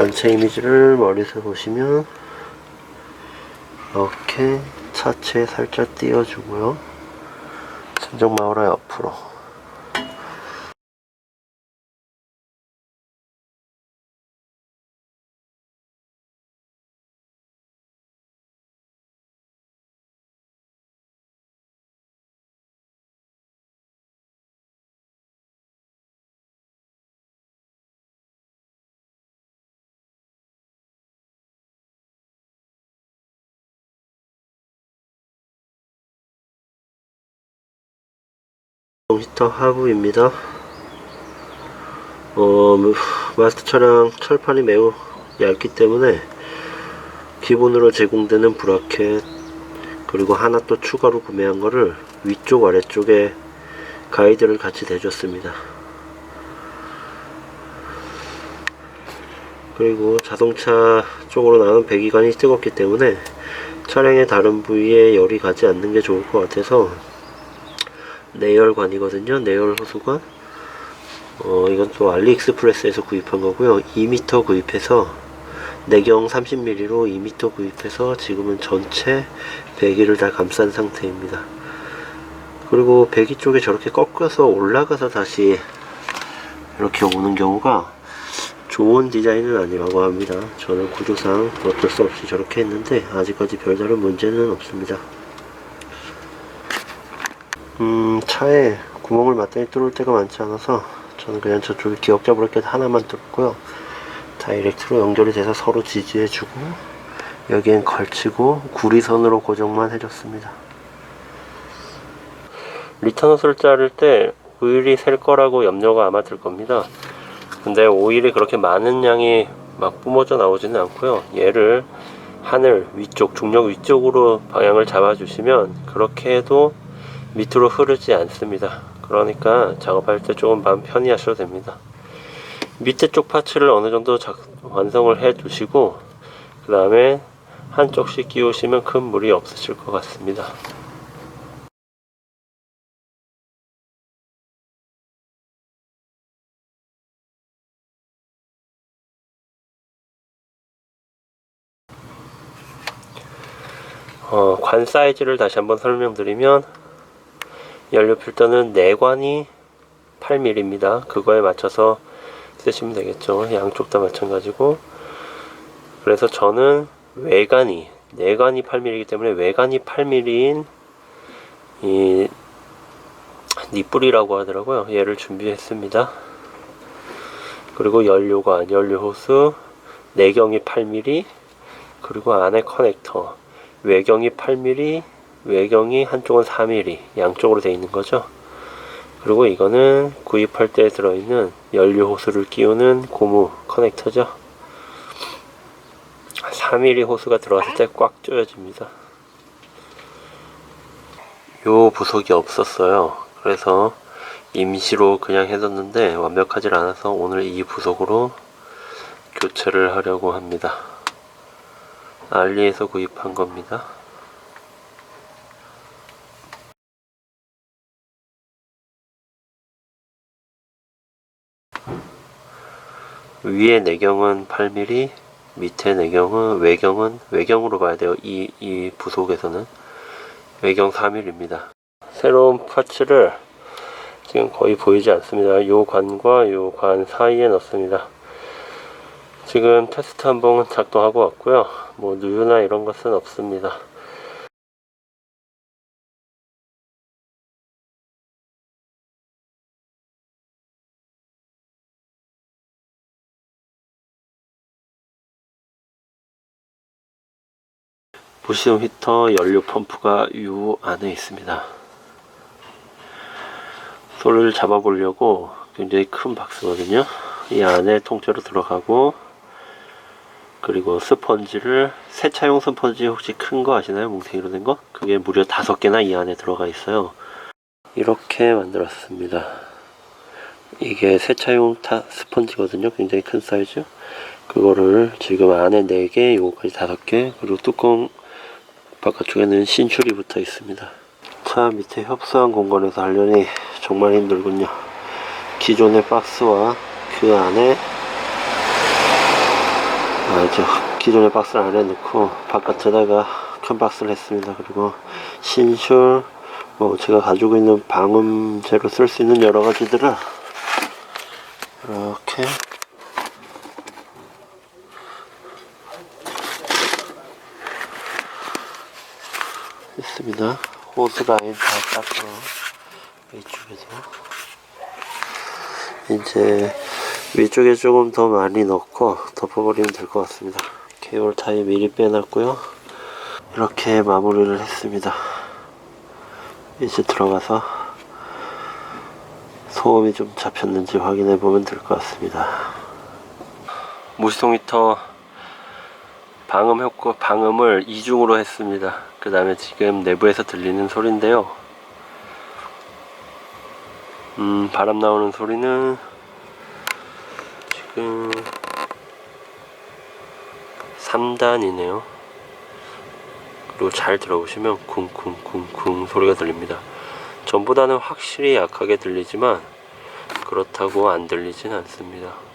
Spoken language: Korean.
전체 이미지를 머리에서 보시면 이렇게 차체 살짝 띄워주고요. 순정마을의 옆으로 히터 하부입니다. 어, 마스터 차량 철판이 매우 얇기 때문에 기본으로 제공되는 브라켓 그리고 하나 또 추가로 구매한 거를 위쪽 아래쪽에 가이드를 같이 대줬습니다. 그리고 자동차 쪽으로 나는 배기관이 뜨겁기 때문에 차량의 다른 부위에 열이 가지 않는 게 좋을 것 같아서 내열관이거든요. 내열 호수관. 어, 이건 또 알리익스프레스에서 구입한 거고요. 2m 구입해서 내경 30mm로 2m 구입해서 지금은 전체 배기를 다 감싼 상태입니다. 그리고 배기 쪽에 저렇게 꺾여서 올라가서 다시 이렇게 오는 경우가 좋은 디자인은 아니라고 합니다. 저는 구조상 어쩔 수 없이 저렇게 했는데 아직까지 별다른 문제는 없습니다. 음, 차에 구멍을 맞다니 뚫을 때가 많지 않아서 저는 그냥 저쪽에 기억자 브레켓 하나만 뚫고요. 다이렉트로 연결이 돼서 서로 지지해주고 여기엔 걸치고 구리선으로 고정만 해줬습니다. 리턴 헛을 자를 때 오일이 셀 거라고 염려가 아마 들 겁니다. 근데 오일이 그렇게 많은 양이 막 뿜어져 나오지는 않고요. 얘를 하늘 위쪽, 중력 위쪽으로 방향을 잡아주시면 그렇게 해도 밑으로 흐르지 않습니다. 그러니까 작업할 때 조금 마음 편히 하셔도 됩니다. 밑에 쪽 파츠를 어느 정도 작, 완성을 해 두시고 그 다음에 한쪽씩 끼우시면 큰 무리 없으실 것 같습니다. 어, 관 사이즈를 다시 한번 설명드리면 연료 필터는 내관이 8mm입니다. 그거에 맞춰서 쓰시면 되겠죠. 양쪽 다 마찬가지고. 그래서 저는 외관이, 내관이 8mm이기 때문에 외관이 8mm인 이 니뿔이라고 하더라고요. 얘를 준비했습니다. 그리고 연료관, 연료 호스, 내경이 8mm, 그리고 안에 커넥터, 외경이 8mm, 외경이 한쪽은 4mm 양쪽으로 되어 있는 거죠. 그리고 이거는 구입할 때 들어있는 연료 호스를 끼우는 고무 커넥터죠. 4mm 호스가 들어갔을 때 꽉 조여집니다. 요 부속이 없었어요. 그래서 임시로 그냥 해뒀는데 완벽하지 않아서 오늘 이 부속으로 교체를 하려고 합니다. 알리에서 구입한 겁니다. 위에 내경은 8mm, 밑에 내경은 외경은 외경으로 봐야 돼요. 이, 이 부속에서는 외경 4mm입니다. 새로운 파츠를 지금 거의 보이지 않습니다. 요 관과 요 관 사이에 넣습니다. 지금 테스트 한번 작동하고 왔고요. 뭐 누유나 이런 것은 없습니다. 보시는 히터 연료 펌프가 이 안에 있습니다. 소리를 잡아보려고 굉장히 큰 박스거든요. 이 안에 통째로 들어가고 그리고 스펀지를 세차용 스펀지 혹시 큰 거 아시나요? 뭉탱이로 된 거? 그게 무려 다섯 개나 이 안에 들어가 있어요. 이렇게 만들었습니다. 이게 세차용 타 스펀지거든요. 굉장히 큰 사이즈. 그거를 지금 안에 4개, 요거까지 5개, 그리고 뚜껑 바깥쪽에는 신출이 붙어 있습니다. 차 밑에 협소한 공간에서 하려니 정말 힘들군요. 기존의 박스와 그 안에 이제 기존의 박스 안에 넣고 바깥에다가 큰 박스를 했습니다. 그리고 신술 뭐 제가 가지고 있는 방음제로 쓸 수 있는 여러 가지들을 이렇게 했습니다. 호스 라인 다 닦고 위쪽에도 이제 위쪽에 조금 더 많이 넣고 덮어버리면 될 것 같습니다. 케이블 타이 미리 빼놨고요. 이렇게 마무리를 했습니다. 이제 들어가서 소음이 좀 잡혔는지 확인해 보면 될 것 같습니다. 무시동 히터 방음 효과 방음을 이중으로 했습니다. 그 다음에 지금 내부에서 들리는 소리인데요. 음, 바람 나오는 소리는 지금 3단이네요. 그리고 잘 들어보시면 쿵쿵쿵쿵 소리가 들립니다. 전보다는 확실히 약하게 들리지만 그렇다고 안 들리진 않습니다.